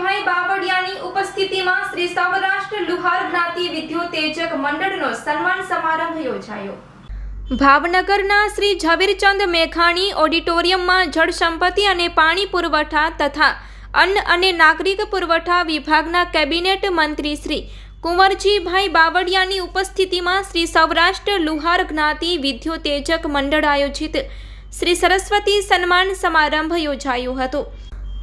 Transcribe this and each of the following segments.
ભાઈ બાવળિયાની ઉપસ્થિતિમાં શ્રી સૌરાષ્ટ્ર લુહાર જ્ઞાતિ વિદ્યોતેજક મંડળનો સન્માન સમારંભ યોજાયો. ભાવનગરના શ્રી ઝવેરચંદ મેઘાણી ઓડિટોરિયમમાં જળ સંપત્તિ અને પાણી પુરવઠા તથા અન્ન અને નાગરિક પુરવઠા વિભાગના કેબિનેટ મંત્રી શ્રી કુંવરજીભાઈ બાવળિયાની ઉપસ્થિતિમાં શ્રી સૌરાષ્ટ્ર લુહાર જ્ઞાતિ વિદ્યોતેજક મંડળ આયોજિત શ્રી સરસ્વતી સન્માન સમારંભ યોજાયો હતો.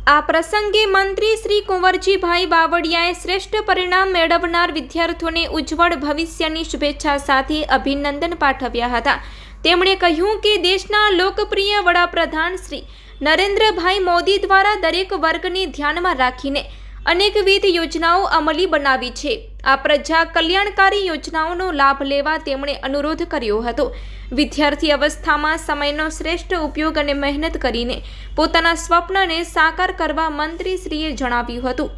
આ પ્રસંગે મંત્રી શ્રી કુંવરજીભાઈ બાવળિયાએ શ્રેષ્ઠ પરિણામ મેળવનાર વિદ્યાર્થીઓને ઉજ્જવળ ભવિષ્યની શુભેચ્છા સાથે અભિનંદન પાઠવ્યા હતા. તેમણે કહ્યું કે દેશના લોકપ્રિય વડાપ્રધાન શ્રી નરેન્દ્રભાઈ મોદી દ્વારા દરેક વર્ગને ધ્યાનમાં રાખીને અનેકવિધ યોજનાઓ અમલી બનાવી છે. આ પ્રજા કલ્યાણકારી યોજનાઓનો લાભ લેવા તેમણે અનુરોધ કર્યો હતો. વિદ્યાર્થી અવસ્થામાં સમયનો શ્રેષ્ઠ ઉપયોગ અને મહેનત કરીને પોતાના સ્વપ્નને સાકાર કરવા મંત્રીશ્રીએ જણાવ્યું હતું.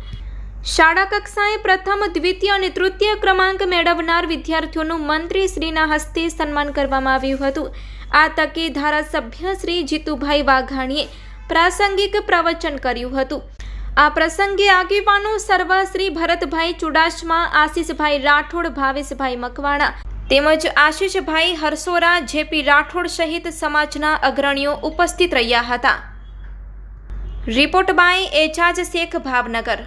શાળા કક્ષાએ પ્રથમ, દ્વિતીય અને તૃતીય ક્રમાંક મેળવનાર વિદ્યાર્થીઓનું મંત્રીશ્રીના હસ્તે સન્માન કરવામાં આવ્યું હતું. આ તકે ધારાસભ્ય શ્રી જીતુભાઈ વાઘાણીએ પ્રાસંગિક પ્રવચન કર્યું હતું. આ પ્રસંગે આગેવાનો સર્વ શ્રી ભરતભાઈ ચુડાસમા, આશીષભાઈ રાઠોડ, ભાવેશભાઈ મકવાણા તેમજ આશીષભાઈ હરસોરા, જેપી રાઠોડ સહિત સમાજના અગ્રણીઓ ઉપસ્થિત રહ્યા હતા. Report by Ejaz Sheikh, Bhavnagar.